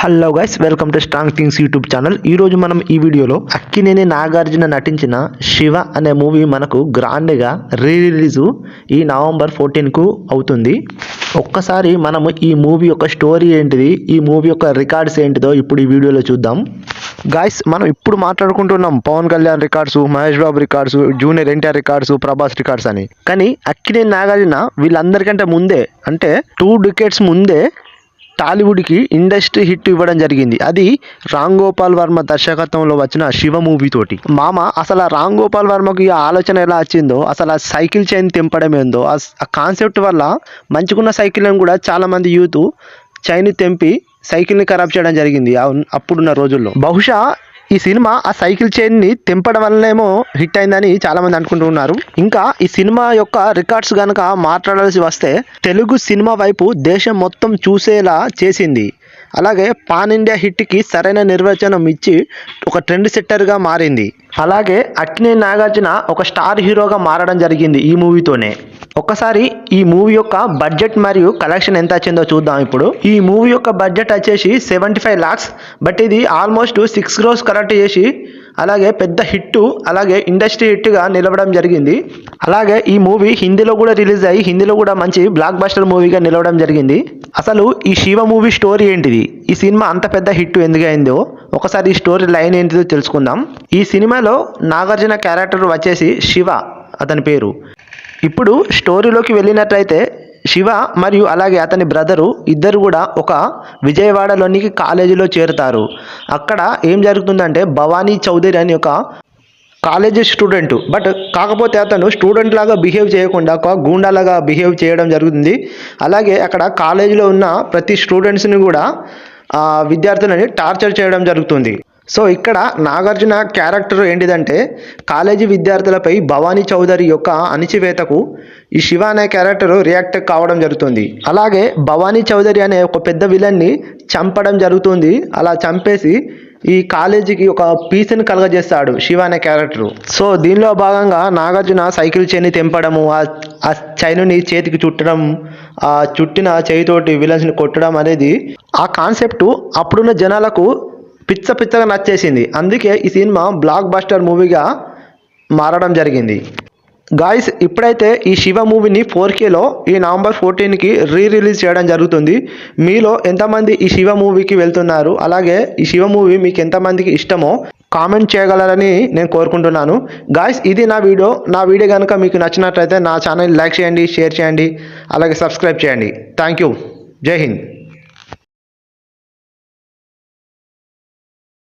Hello guys welcome to strong things YouTube channel ఈ రోజు మనం ఈ వీడియోలో అక్కినేని నాగార్జున నటించిన శివ అనే మూవీ మనకు గ్రాండ్గా రీ రిలీజు ఈ నవంబర్ ఫోర్టీన్కు అవుతుంది. ఒక్కసారి మనము ఈ మూవీ యొక్క స్టోరీ ఏంటిది ఈ మూవీ యొక్క రికార్డ్స్ ఏంటిదో ఇప్పుడు ఈ వీడియోలో చూద్దాం. గాయస్ మనం ఇప్పుడు మాట్లాడుకుంటున్నాం Pavan Kalyan records Mahesh Babu records junior NTR records Prabhas records అని. కానీ అక్కినేని నాగార్జున వీళ్ళందరికంటే ముందే అంటే టూ డికెట్స్ ముందే టాలీవుడ్కి ఇండస్ట్రీ హిట్ ఇవ్వడం జరిగింది. అది రామ్ గోపాల్ వర్మ దర్శకత్వంలో వచ్చిన శివ మూవీ తోటి. మామ అసలు ఆ రామ్ గోపాల్ వర్మకి ఈ ఆలోచన ఎలా వచ్చిందో అసలు ఆ సైకిల్ చైన్ తెంపడం ఏందో ఆ కాన్సెప్ట్ వల్ల మంచుకున్న సైకిల్ని కూడా చాలామంది యూత్ చైన్ తెంపి సైకిల్ని ఖరాబ్ చేయడం జరిగింది. అప్పుడున్న రోజుల్లో. బహుశా ఈ సినిమా ఆ సైకిల్ చైన్ని తెంపడం వల్లనేమో హిట్ అయిందని చాలా మంది అనుకుంటున్నారు ఇంకా ఈ సినిమా యొక్క రికార్డ్స్ గనక మాట్లాడాల్సి వస్తే తెలుగు సినిమా వైపు దేశం మొత్తం చూసేలా చేసింది. అలాగే పాన్ ఇండియా హిట్కి సరైన నిర్వచనం ఇచ్చి ఒక ట్రెండ్ సెట్టర్గా మారింది. అలాగే అట్నే నాగార్జున ఒక స్టార్ హీరోగా మారడం జరిగింది ఈ మూవీతోనే. ఒక్కసారి ఈ మూవీ యొక్క బడ్జెట్ మరియు కలెక్షన్ ఎంత వచ్చిందో చూద్దాం ఇప్పుడు. ఈ మూవీ యొక్క బడ్జెట్ వచ్చేసి సెవెంటీ ఫైవ్ లాక్స్ బట్ ఇది ఆల్మోస్ట్ సిక్స్ క్రోర్స్ కలెక్ట్ చేసి అలాగే పెద్ద హిట్ అలాగే ఇండస్ట్రీ హిట్గా నిలవడం జరిగింది. అలాగే ఈ మూవీ హిందీలో కూడా రిలీజ్ అయ్యి హిందీలో కూడా మంచి బ్లాక్ బస్టర్ మూవీగా నిలవడం జరిగింది. అసలు ఈ శివ మూవీ స్టోరీ ఏంటిది? ఈ సినిమా అంత పెద్ద హిట్ ఎందుకు అయిందో ఒకసారి ఈ స్టోరీ లైన్ ఏంటిదో తెలుసుకుందాం. ఈ సినిమాలో నాగార్జున క్యారెక్టర్ వచ్చేసి శివ అతని పేరు. ఇప్పుడు స్టోరీలోకి వెళ్ళినట్లయితే శివ మరియు అలాగే అతని బ్రదరు ఇద్దరు కూడా ఒక విజయవాడలోనికి కాలేజీలో చేరుతారు. అక్కడ ఏం జరుగుతుందంటే భవానీ చౌదరి అని ఒక కాలేజీ స్టూడెంట్. బట్ కాకపోతే అతను స్టూడెంట్ లాగా బిహేవ్ చేయకుండా ఒక గూండాలాగా బిహేవ్ చేయడం జరుగుతుంది. అలాగే అక్కడ కాలేజీలో ఉన్న ప్రతి స్టూడెంట్స్ని కూడా విద్యార్థులని టార్చర్ చేయడం జరుగుతుంది. సో ఇక్కడ నాగార్జున క్యారెక్టర్ ఏంటిదంటే కాలేజీ విద్యార్థులపై భవానీ చౌదరి యొక్క అణిచివేతకు ఈ శివ అనే క్యారెక్టర్ రియాక్ట్ కావడం జరుగుతుంది. అలాగే భవానీ చౌదరి అనే ఒక పెద్ద విలన్ని చంపడం జరుగుతుంది. అలా చంపేసి ఈ కాలేజీకి ఒక పీస్ని కలగజేస్తాడు శివ అనే క్యారెక్టర్. సో దీనిలో భాగంగా నాగార్జున సైకిల్ చైన్ని తెంపడము ఆ- చైనుని చేతికి చుట్టడం ఆ చుట్టిన చేయితోటి విలన్స్ని కొట్టడం అనేది ఆ కాన్సెప్ట్ అప్పుడున్న జనాలకు పిచ్చ పిచ్చగా నచ్చేసింది అందుకే ఈ సినిమా బ్లాక్ బస్టర్ మూవీగా మారడం జరిగింది. గాయస్ ఇప్పుడైతే ఈ శివ మూవీని ఫోర్ కేలో ఈ నవంబర్ ఫోర్టీన్కి రీ రిలీజ్ చేయడం జరుగుతుంది. మీలో ఎంతమంది ఈ శివ మూవీకి వెళ్తున్నారు? అలాగే ఈ శివ మూవీ మీకు ఎంతమందికి ఇష్టమో కామెంట్ చేయగలరని నేను కోరుకుంటున్నాను. గాయస్ ఇది నా వీడియో. నా వీడియో కనుక మీకు నచ్చినట్లయితే నా ఛానల్ లైక్ చేయండి షేర్ చేయండి అలాగే సబ్స్క్రైబ్ చేయండి. థ్యాంక్ యూ జై హింద్